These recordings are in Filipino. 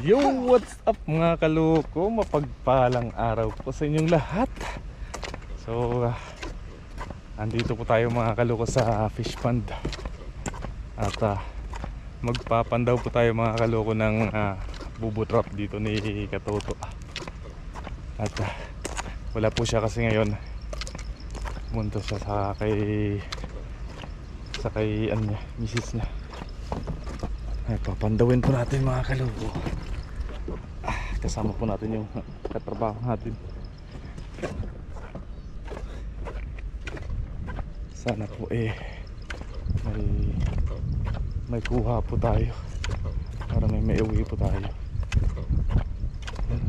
Yo, what's up mga kaloko? Mapagpalang araw po sa inyong lahat. So, ah, andito po tayo mga kaloko sa fish pond. At ah, magpapandaw po tayo mga kaloko ng ah, bubo trap dito ni Katoto. At ah, wala po siya kasi ngayon. Pumunta siya sa kay sa kay ano niya, misis niya. Ay, papandawin po natin mga kaloko. Kasama po natin yung katrabaho natin. Sana po eh may may kuha po tayo para may maiuwi po tayo.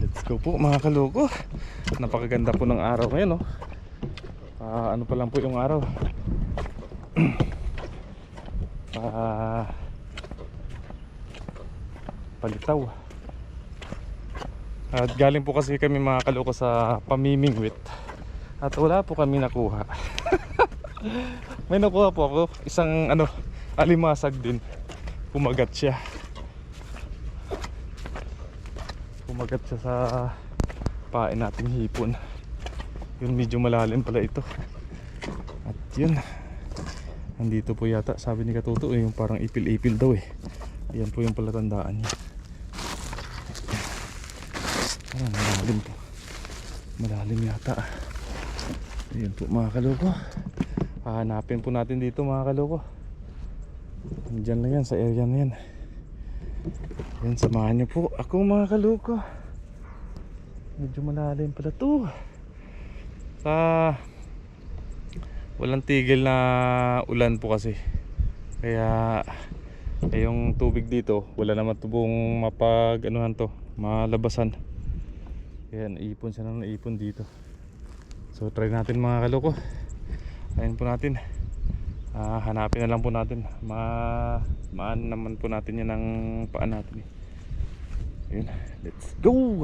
Let's go po mga kaloko. Napakaganda po ng araw ngayon, no? Ah, ano pa lang po yung araw? Ah, palitaw. At galing po kasi kami mga kaloko sa pamimingwit. At wala po kami nakuha. May nakuha po ako. Isang ano, alimasag din. Kumagat siya. Kumagat siya sa pain nating hipon. Yun medyo malalim pala ito. At yun. Nandito po yata sabi ni Katuto eh, yung parang ipil-ipil daw eh. Ayan po yung palatandaan niya. Ah, malalim po. Malalim yata. Ayan po mga kaloko. Hahanapin po natin dito mga kaloko. Diyan lang yan sa area na yan. Yan samahan niyo po ako mga kaloko. Medyo malalim pala to. Sa walang tigil na ulan po kasi. Kaya eh, yung tubig dito, wala naman tubong mapag anuhan to, malabasan. Kaya naipon siya ng naipon dito. So try natin mga kaloko. Ayun po natin. Ah, hanapin na lang po natin. Ma maan naman po natin yan ng paan natin. Eh. Ayun, let's go.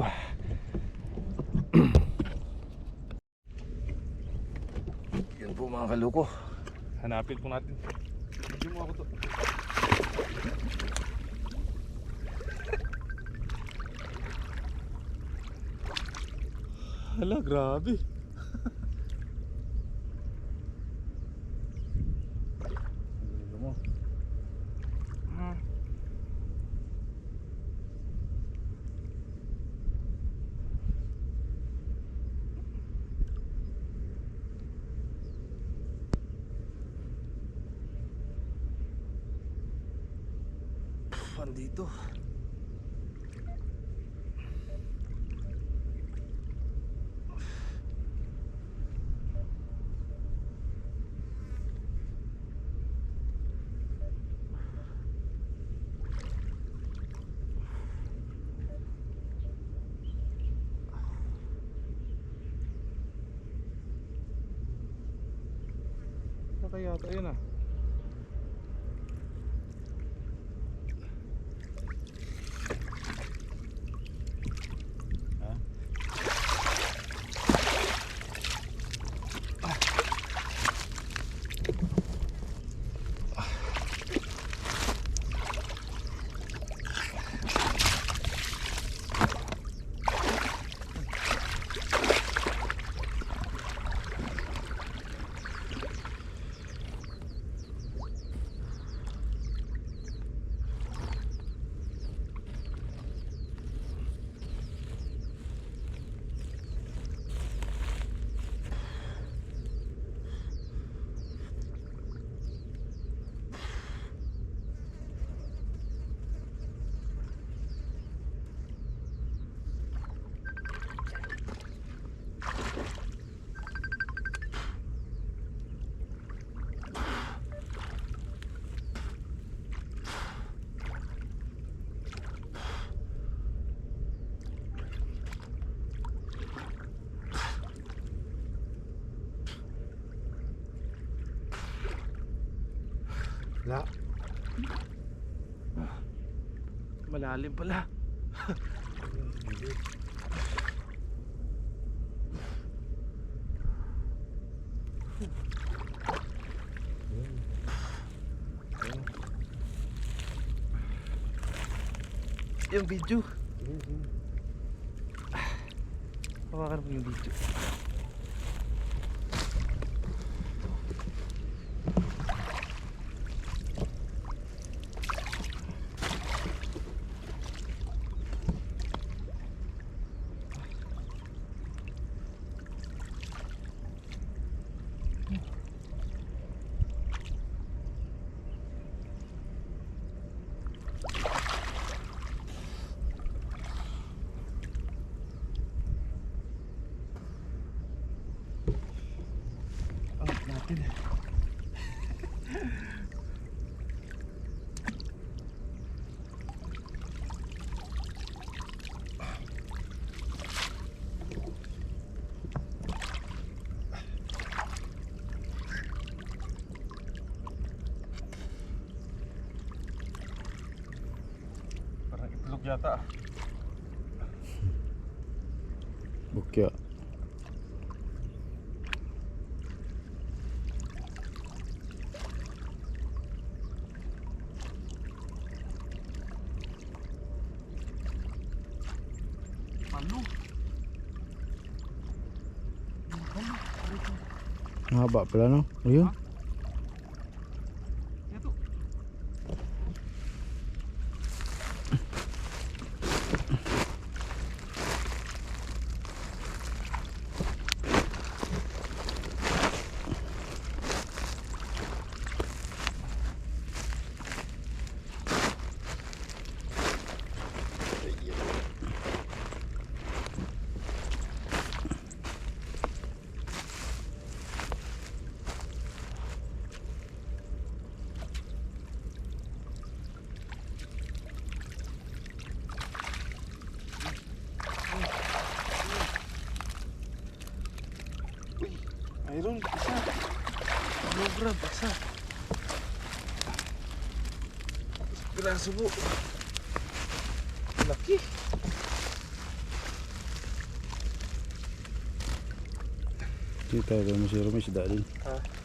Yan po mga kaloko. Hanapin po natin. Hindi mo ako to. Hala, grabe. Ano mo? Ah. Pff, andito. Ito? Ayun ah. Ha? Wala. Malalim pala. Yung video. Hawakan mo yung video. Angat natin. Parang itlog yata ah. Bukya. Ano? Mahaba pala no? Ayun. Ito. Mayroon, isa. Sobra, basa. Graso po. Laki. Dito tayo mo si Romis dali. Ha?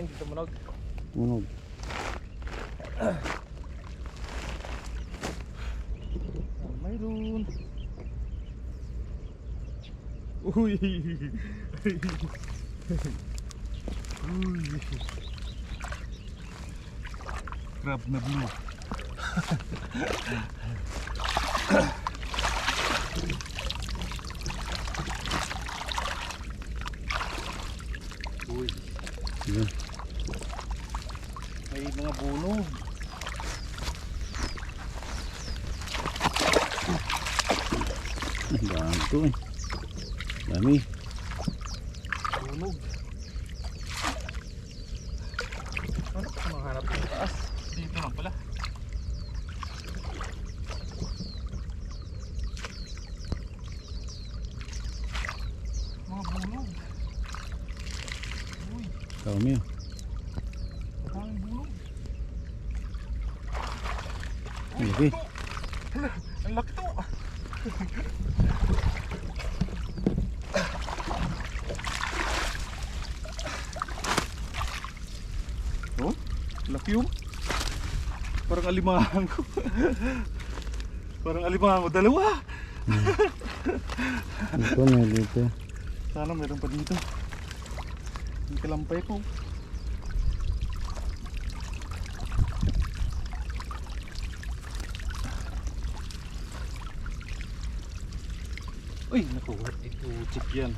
Hindi tumunog. Unog. Ah, mayroon. Uy. Uy. Crab na blue. Dami oh. ang laki. Ang laki to. Oh, laki yun. Parang alimango. Parang alimango. Dalawa. Ito may dito. Sana meron pa dito. Kalampay ko. Uy, nakuha ito chip yan.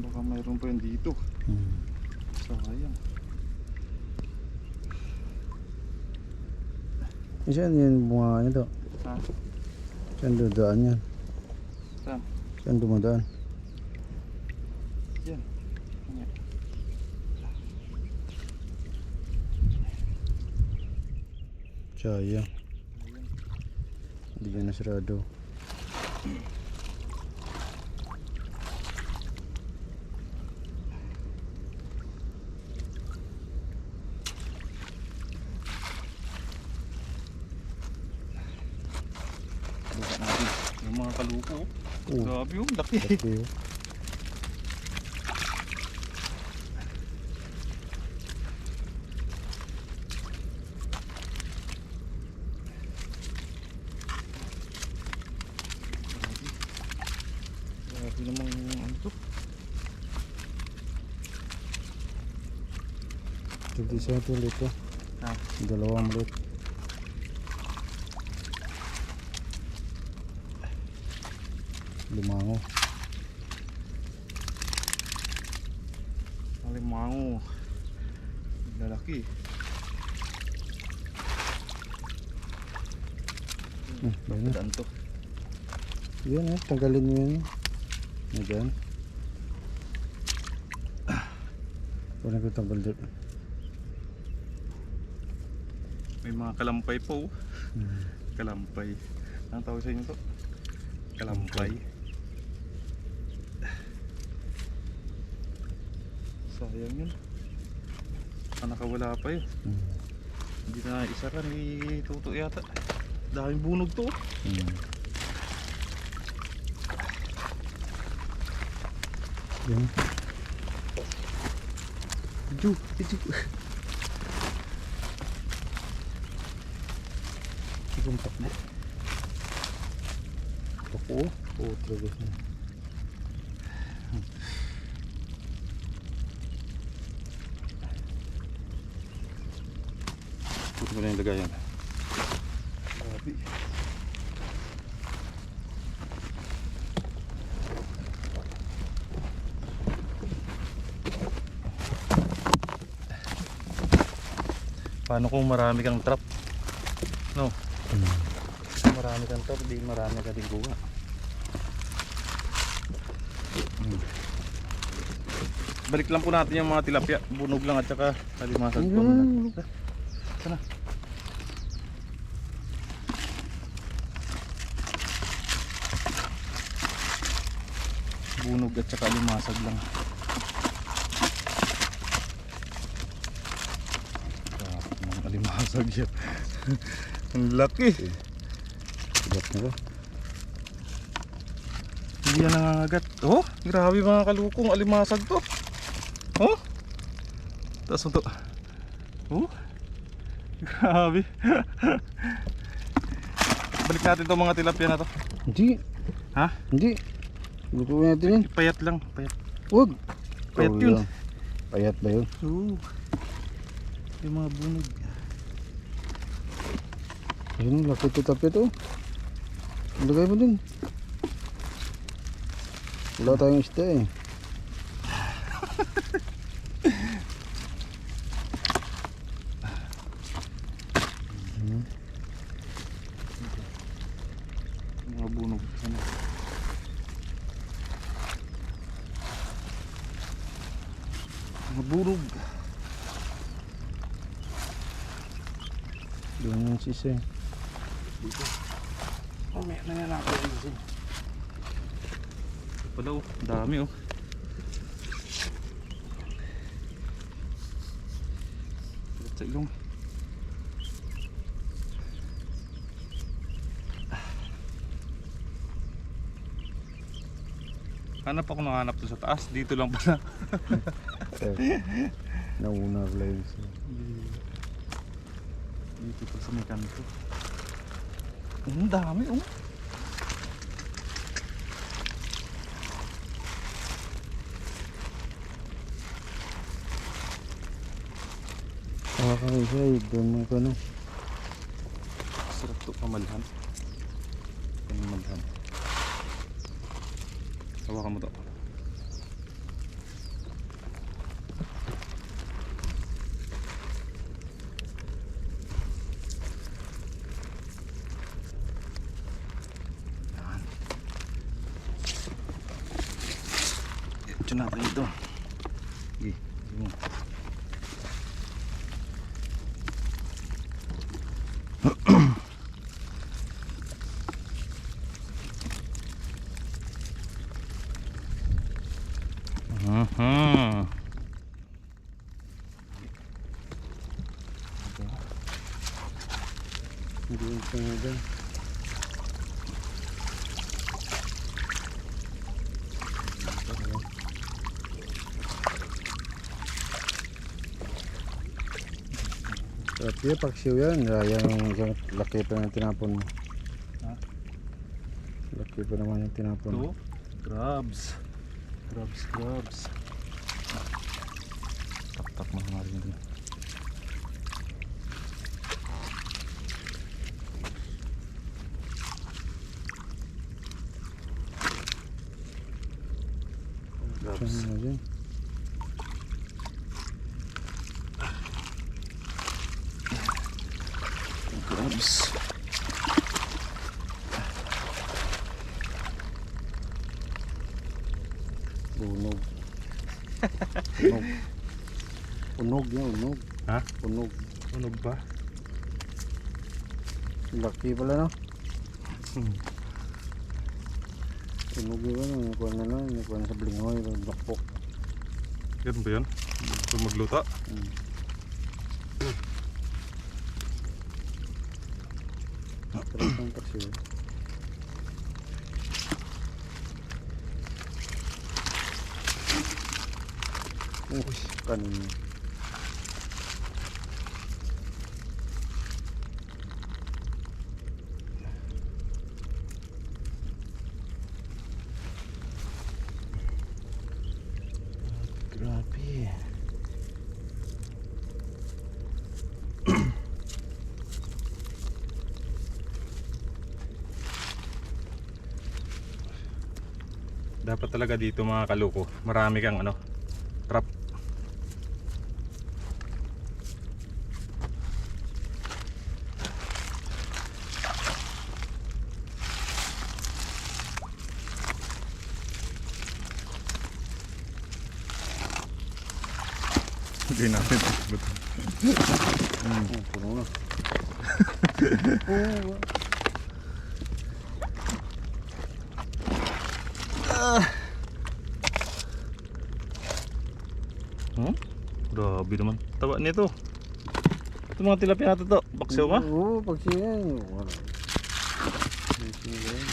Baka mayroon pa dito. Hmm. Diyan bunga nito. Ha? Diyan Yan. Yan. Sayang. Hindi ka nasarado. Buka natin. Yung mga kaluko. Oh, Grabe yung laki. laki oh. Grabe namang ano to. Hindi siya ito ulit oh. Ha? Dalawang ulit. Lumango. Alimango. Lalaki. Hmm, bayan na. Saan to? Yan eh, tanggalin mo yan. Yan dyan. Wala ko tanggal dyan. May mga kalampay po. Hmm. Kalampay. Anong tawag sa inyo to? Kalampay. Sayang yun. Ah, nakawala pa yun. Hmm. Hindi na isara ni Tuto yata. Daming bunog to. Hmm. Yan. Ju, ju. Sigong takbo. Ako. Oo, talaga siya. Puto ko na yung lagayan. Grabe. Paano kung marami kang trap? Hmm. marami kang trap, di marami ka din kuha. Hmm. Balik lang po natin yung mga tilapia. Bunog lang at saka kalimasag po. Sana. Bunog at saka limasag lang. Dapat mga alimasag yan. Ang laki. Sigat na ba? Hindi yan nangangagat. Oh, grabe mga kalukong alimasag to. Oh. Taas mo to. Oh. Grabe. Balik natin to mga tilapia na to. Hindi. Ha? Hindi. Lutuin natin yan. Payat lang, payat. Huwag. Payat yun. lang. Payat ba yun? Oo. Yung mga bunog. Ayun, laki ito tapit oh. Lagay mo dun. Wala tayong isda eh. Mga bunog. Mga bunog. Doon yung sisa eh. Dito. Oh, may na yan ako dito. Pala oh, dami oh. Pilit sa ilong. Hanap ako ng hanap to sa taas. Dito lang pala. Nauna pala yun siya. Dito pa sa may kanto. Ang dami oh. Nakakahiya eh, dami ko na. Sarap to kamalhan. Kamalhan. Hawakan mo to. Mhm. Hindi yung tingin dyan. Sarap yun, paksiw yan. Yan yung yung laki pa ng tinapon mo. Ha? Laki pa naman yung tinapon mo. Ito, crabs. Crabs, crabs. Tap-tap mo nga rin din. Saan mo dyan? Crabs. Unog. Unog. Unog yan, unog. Ha? Unog. Tunog ba? Laki pala no? Hmm. Unog yun, ano, nakuha na na, nakuha na sa blingoy, lakpok. Yan ba yan? Kung magluto? Mm. Sarap ng paksiw. Uy, kanin. Grabe. Dapat talaga dito mga kaluko, marami kang ano, trap. Hindi natin. Mm, puno na. Oo. Hmm? Grabe naman. Taba nito. Ito mga tilapia natin to. Baksaw ka? Oo, paksiw yan. Wala. Paksiw yan.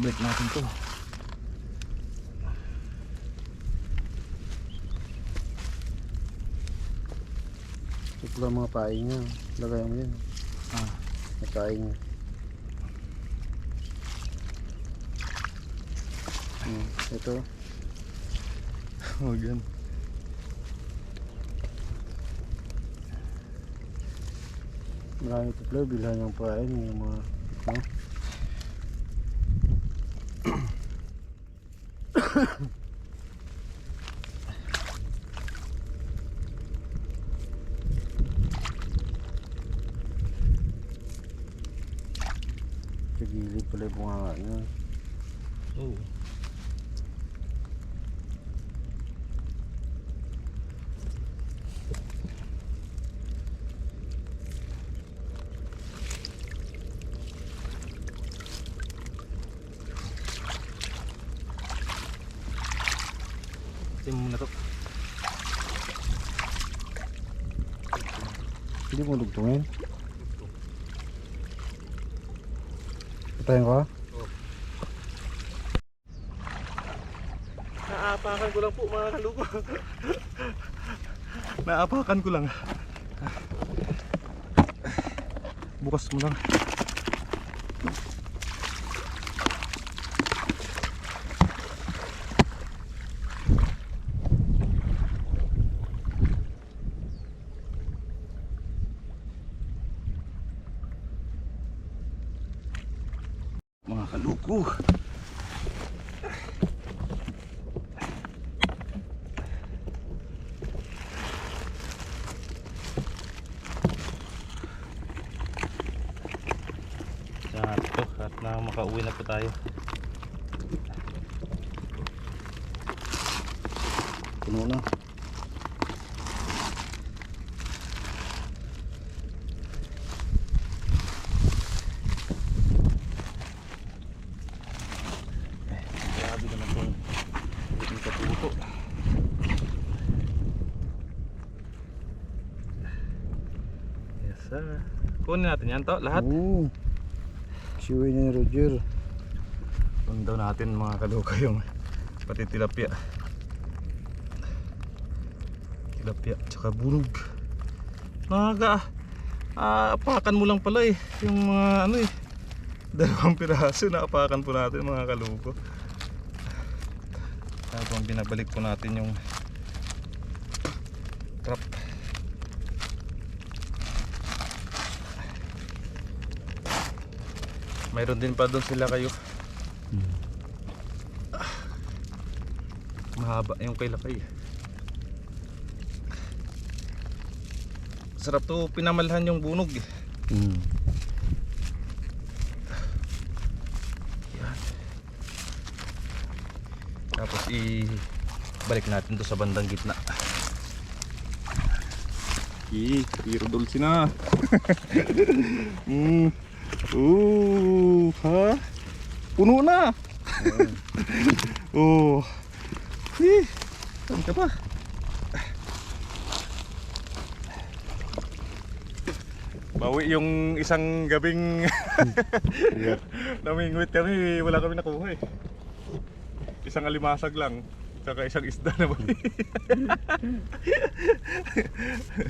Break natin to. Ito lang mga paing niya. Lagay mo yan. Ah. May paing. Hmm, ito. Oh, yan. Marami ito pala. Bilhan yung paing. Yung mga... Ito. Sa gilid pala yung bunganga niya. Oh. Ito muna to. Hindi mo dugtungin. Patayin ko ha? Naapakan ko lang po mga kaluko. Naapakan ko lang. Bukas mo lang. mga kaluko. Sakto at na makauwi na po tayo. Puno na. Kunin natin yan to, lahat. Oo. Siwi niya ni Roger. Daw natin mga kaluka yung pati tilapia. Tilapia, tsaka bunog. Naga, ah, apakan mo lang pala eh. Yung mga ano eh. Dalawang piraso na apakan po natin mga kaluko. Habang binabalik po natin yung trap. Mayroon din pa doon sila kayo. Mahaba yung kay Lakay. Sarap to pinamalhan yung bunog eh. Hmm. Yan. Tapos i balik natin to sa bandang gitna. Ih, Hero Dulce na. mm. Ooh, ha? Puno na. oh. Ih, saan ka pa? Bawi yung isang gabing namingwit kami, wala kami nakuha eh. Isang alimasag lang, saka isang isda na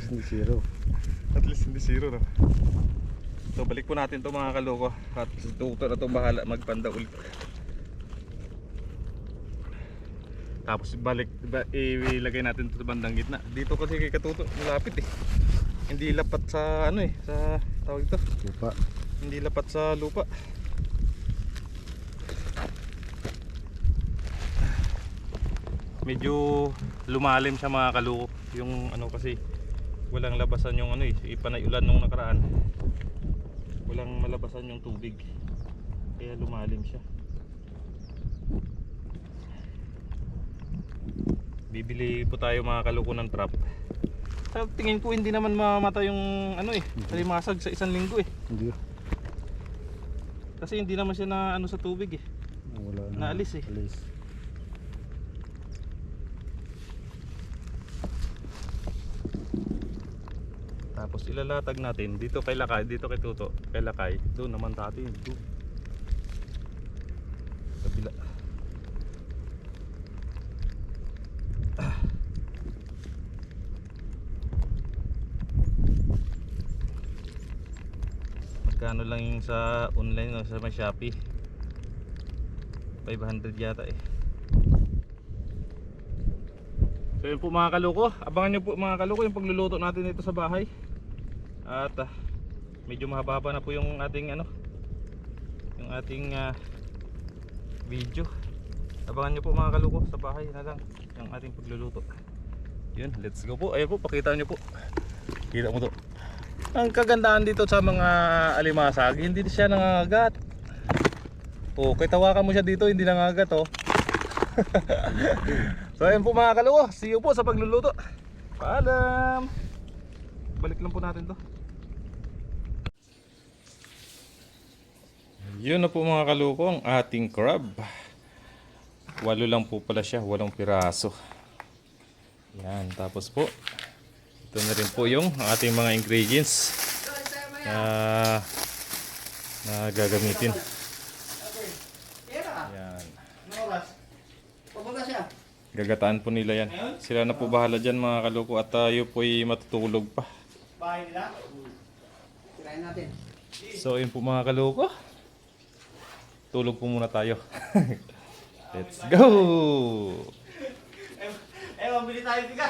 Hindi zero. At least hindi zero no. So balik po natin to mga kaloko at Tuto na to bahala magpanda ulit. Tapos balik ba, ilagay natin to sa bandang gitna. Dito kasi kay Katuto malapit eh. Hindi lapat sa ano eh, sa tawag ito. Lupa. Hindi lapat sa lupa. Medyo lumalim siya mga kaluko. Yung ano kasi walang labasan yung ano eh, ipanay ulan nung nakaraan. Walang malabasan yung tubig. Kaya lumalim siya. Bibili po tayo mga kaluko ng trap. Sa tingin ko hindi naman mamata yung ano eh, alimasag sa isang linggo eh. Hindi. Kasi hindi naman siya na ano sa tubig eh. Wala na. Naalis eh. Alis. Tapos ilalatag natin dito kay Lakay, dito kay Tuto, kay Lakay. Doon naman natin, doon. Kabila. Ah. Magkano lang yung sa online no, sa may Shopee? 500 yata eh. So yun po mga kaluko, abangan nyo po mga kaluko yung pagluluto natin dito sa bahay. At ah, medyo mahaba na po yung ating ano, yung ating ah, video. Abangan nyo po mga kaluko sa bahay na lang yung ating pagluluto. Yun, let's go po. Ayun po, pakita nyo po. Kita mo to. Ang kagandahan dito sa mga alimasag, hindi siya nangagat. Oh, kaya tawakan mo siya dito, hindi nangagat oh. So ayun po mga kaluko, see you po sa pagluluto. Paalam! Balik lang po natin to. Yun na po mga kaluko ang ating crab. Walo lang po pala siya, walong piraso. Yan, tapos po. Ito na rin po yung ating mga ingredients na, na gagamitin. Yan. Gagataan po nila yan. Sila na po bahala dyan mga kaluko at tayo po'y matutulog pa. Bahay nila. Tirahin natin. So yun po mga kaluko. Tulog po muna tayo. Let's go! Eh, mabili tayo bigas.